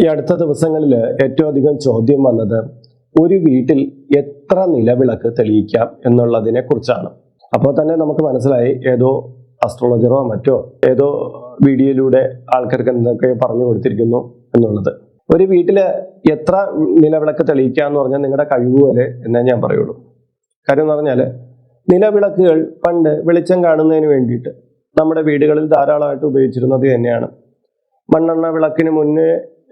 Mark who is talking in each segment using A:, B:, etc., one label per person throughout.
A: ഈ അടുത്ത ദിവസങ്ങളിൽ ഏറ്റവും അധികം ചോദ്യം വന്നത് ഒരു വീട്ടിൽ എത്ര നിലവിളക്ക് തെളിയിക്കാം എന്നുള്ളതിനെ കുറിച്ചാണ്. അപ്പോൾ തന്നെ നമുക്ക് മനസ്സിലായി ഏതോ അസ്ട്രോളജറോ മറ്റോ ഏതോ വീഡിയോയിലൂടെ ആൾക്കാർക്ക് എന്തൊക്കെ പറഞ്ഞു കൊടുത്തിരിക്കുന്നു എന്നുള്ളത്. ഒരു വീട്ടിൽ എത്ര നിലവിളക്ക് തെളിയിക്കുക എന്ന് പറഞ്ഞാൽ നിങ്ങളുടെ കഴിവ് പോലെ എന്നേ ഞാൻ പറയുള്ളൂ. കാര്യം എന്ന് പറഞ്ഞാൽ നിലവിളക്കുകൾ പണ്ട് വെളിച്ചം കാണുന്നതിന് വേണ്ടിയിട്ട് നമ്മുടെ വീടുകളിൽ ധാരാളമായിട്ട് ഉപയോഗിച്ചിരുന്നത് തന്നെയാണ്. മണ്ണെണ്ണ വിളക്കിന് മുന്നേ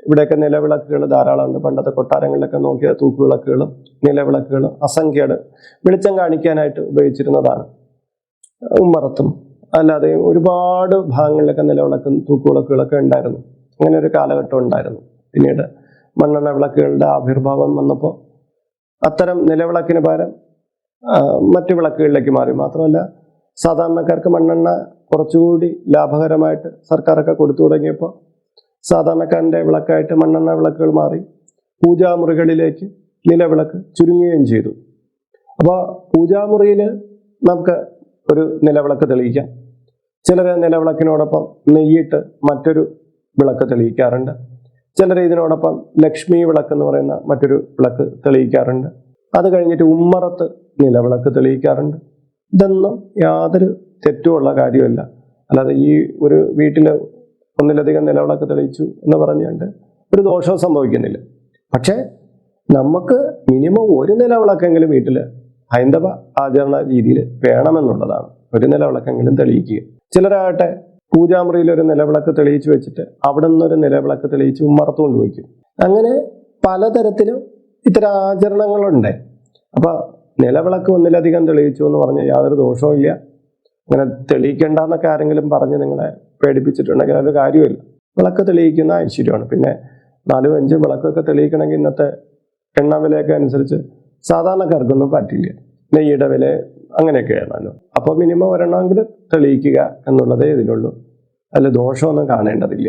A: ഇവിടെയൊക്കെ നിലവിളക്കുകൾ ധാരാളമുണ്ട്. പണ്ടത്തെ കൊട്ടാരങ്ങളിലൊക്കെ നോക്കിയ തൂക്കുവിളക്കുകളും നിലവിളക്കുകളും അസംഖ്യയുടെ വെളിച്ചം കാണിക്കാനായിട്ട് ഉപയോഗിച്ചിരുന്നതാണ്. ഉമ്മറത്തും അല്ലാതെ ഒരുപാട് ഭാഗങ്ങളിലൊക്കെ നിലവിളക്കും തൂക്കുവിളക്കുകളൊക്കെ ഉണ്ടായിരുന്നു. അങ്ങനെ ഒരു കാലഘട്ടം ഉണ്ടായിരുന്നു. പിന്നീട് മണ്ണെണ്ണ വിളക്കുകളുടെ ആവിർഭാവം വന്നപ്പോൾ അത്തരം നിലവിളക്കിന് പകരം മറ്റു വിളക്കുകളിലേക്ക് മാറി. മാത്രമല്ല സാധാരണക്കാർക്ക് മണ്ണെണ്ണ കുറച്ചുകൂടി ലാഭകരമായിട്ട് സർക്കാരൊക്കെ കൊടുത്തു തുടങ്ങിയപ്പോൾ സാധാരണക്കാരന്റെ വിളക്കായിട്ട് മണ്ണെണ്ണ വിളക്കുകൾ മാറി പൂജാമുറികളിലേക്ക് നിലവിളക്ക് ചുരുങ്ങുകയും ചെയ്തു. അപ്പോൾ പൂജാമുറിയിൽ നമുക്ക് ഒരു നിലവിളക്ക് തെളിയിക്കാം. ചിലർ നിലവിളക്കിനോടൊപ്പം നെയ്യിട്ട് മറ്റൊരു വിളക്ക് തെളിയിക്കാറുണ്ട്. ചിലർ ഇതിനോടൊപ്പം ലക്ഷ്മി വിളക്ക് എന്ന് പറയുന്ന മറ്റൊരു വിളക്ക് തെളിയിക്കാറുണ്ട്. അത് കഴിഞ്ഞിട്ട് ഉമ്മറത്ത് നിലവിളക്ക് തെളിയിക്കാറുണ്ട്. ഇതൊന്നും യാതൊരു തെറ്റുമുള്ള കാര്യമല്ല. അല്ലാതെ ഈ ഒരു വീട്ടിൽ ഒന്നിലധികം നിലവിളക്ക് തെളിയിച്ചു എന്ന് പറഞ്ഞുകൊണ്ട് ഒരു ദോഷവും സംഭവിക്കുന്നില്ല. പക്ഷേ നമുക്ക് മിനിമം ഒരു നിലവിളക്കെങ്കിലും വീട്ടിൽ ഹൈന്ദവ ആചരണ രീതിയിൽ വേണമെന്നുള്ളതാണ്. ഒരു നിലവിളക്കെങ്കിലും തെളിയിക്കുക. ചിലരാകട്ടെ പൂജാമുറിയിൽ ഒരു നിലവിളക്ക് തെളിയിച്ചു വെച്ചിട്ട് അവിടെ നിന്നൊരു നിലവിളക്ക് തെളിയിച്ച് ഉമ്മറത്ത് വയ്ക്കും അങ്ങനെ പലതരത്തിലും ഇത്തരം ആചരണങ്ങളുണ്ട്. അപ്പൊ നിലവിളക്ക് ഒന്നിലധികം തെളിയിച്ചു എന്ന് പറഞ്ഞാൽ യാതൊരു ദോഷവും ഇല്ല അങ്ങനെ തെളിയിക്കേണ്ട എന്നൊക്കെ ആരെങ്കിലും പറഞ്ഞ് നിങ്ങളെ പേടിപ്പിച്ചിട്ടുണ്ടെങ്കിൽ അത് കാര്യമില്ല വിളക്ക് തെളിയിക്കുന്ന ഐശ്വര്യമാണ്. പിന്നെ നാലും അഞ്ചും വിളക്കൊക്കെ തെളിയിക്കണമെങ്കിൽ ഇന്നത്തെ എണ്ണ വിലയൊക്കെ അനുസരിച്ച് സാധാരണക്കാർക്കൊന്നും പറ്റില്ല. നെയ്യുടെ വില അങ്ങനെയൊക്കെയാണല്ലോ അപ്പോൾ മിനിമം ഒരെണ്ണമെങ്കിലും തെളിയിക്കുക എന്നുള്ളതേ ഇതിലുള്ളൂ. അതിൽ ദോഷമൊന്നും കാണേണ്ടതില്ല.